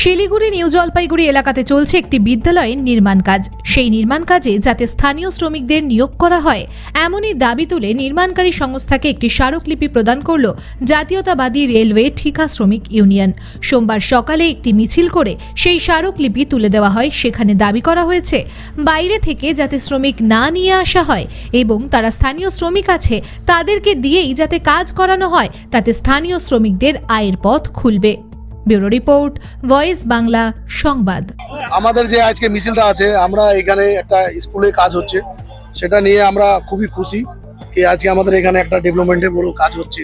Siliguri, new Jalpaiguri এলাকাতে চলছে একটি বিদ্যালয়ের নির্মাণ কাজ। সেই নির্মাণ কাজে যাতে স্থানীয় শ্রমিকদের নিয়োগ করা হয়, এমনই দাবি তুলে নির্মাণকারী সংস্থাকে একটি স্মারকলিপি প্রদান করল জাতীয়তাবাদী রেলওয়ে ঠিকা শ্রমিক ইউনিয়ন। সোমবার সকালে একটি মিছিল করে সেই স্মারকলিপি তুলে দেওয়া হয়। সেখানে দাবি করা হয়েছে, বাইরে থেকে যাতে শ্রমিক না নিয়ে আসা হয় এবং তারা স্থানীয় শ্রমিক আছে, তাদেরকে দিয়েই যাতে কাজ করানো হয়, তাতে স্থানীয় শ্রমিকদের আয়ের পথ খুলবে। ব্যুরো রিপোর্ট, ভয়েস বাংলা, সংবাদ। আমাদের যে আজকে মিছিলটা আছে, আমরা এখানে একটা স্কুলে কাজ হচ্ছে। সেটা নিয়ে আমরা খুবই খুশি কি আজকে আমাদের এখানে একটা ডেভেলপমেন্টের বড় কাজ হচ্ছে।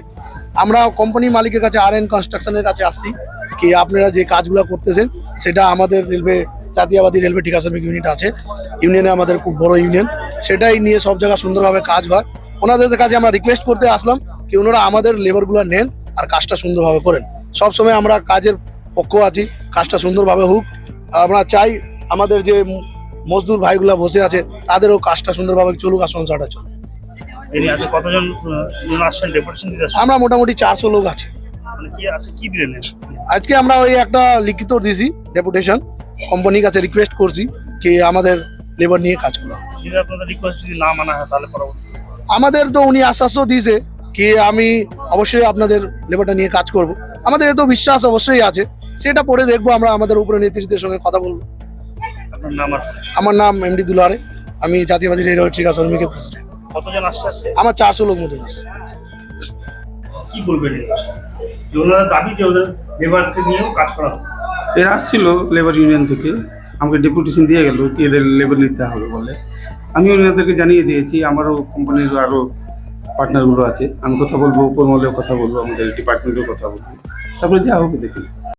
আমরা কোম্পানি মালিকের কাছে আর এন কনস্ট্রাকশনের কাছে আসছি কি আপনারা যে কাজগুলো করতেছেন, সেটা আমাদের রেলওয়ে, জাতীয়বাদী রেলওয়ে ঠিকা শ্রমিক ইউনিট আছে। ইউনিয়নে আমাদের খুব বড় ইউনিয়ন সেটাই নিয়ে সব জায়গায় সুন্দরভাবে কাজ হয়। ওনাদের কাছে আমরা রিকোয়েস্ট করতে আসলাম কি ওনারা আমাদের লেবারগুলো নেন আর কাজটা সুন্দরভাবে করেন। সবসময় আমরা কাজের পক্ষ আছি কাজটা সুন্দরভাবে হোক। আমরা চাই আমাদের যে মজদুর ভাইগুলা বসে আছে তাদেরও কাজটা সুন্দরভাবে চলুক আর সংসারটা চলুক কতজন আমরা মোটামুটি চারশো লোক আছি। মানে আছে আজকে আমরা ওই একটা লিখিত দিয়েছি ডেপুটেশন কোম্পানির কাছে রিকোয়েস্ট করছি কি আমাদের লেবার নিয়ে কাজ করা। আমাদের তো উনি আশ্বাসও দিয়েছে কি আমি অবশ্যই আপনাদের লেবারটা নিয়ে কাজ করব। আমাদের এত বিশ্বাস অবশ্যই আছে। সেটা পরে দেখব আমরা আমাদের উপরে নেতৃত্বের সঙ্গে কথা বলব। আমার নাম এমডি দুলারে। আমি জাতীয়বাদী রেলওয়ে ঠিকা শ্রমিকের প্রেসিডেন্ট কতজন আসছে আমার চারশো লোক মতন আছে। কি বলবেন এই বিষয়ে? যে ওনাদের দাবি যে ওদের লেবারকে নিয়েও কাজ করা এরা আসছিল লেবার ইউনিয়ন থেকে। আমাকে ডেপুটেশন দিয়ে গেল কি এদের লেবার নিতে হবে বলে। আমি ওনাদেরকে জানিয়ে দিয়েছি আমারও কোম্পানির আরও পার্টনারগুলো আছে। আমি কথা বলব উপর মহলেও কথা বলব আমাদের ডিপার্টমেন্টেও কথা বলব। তারপরে যা হবে দেখি।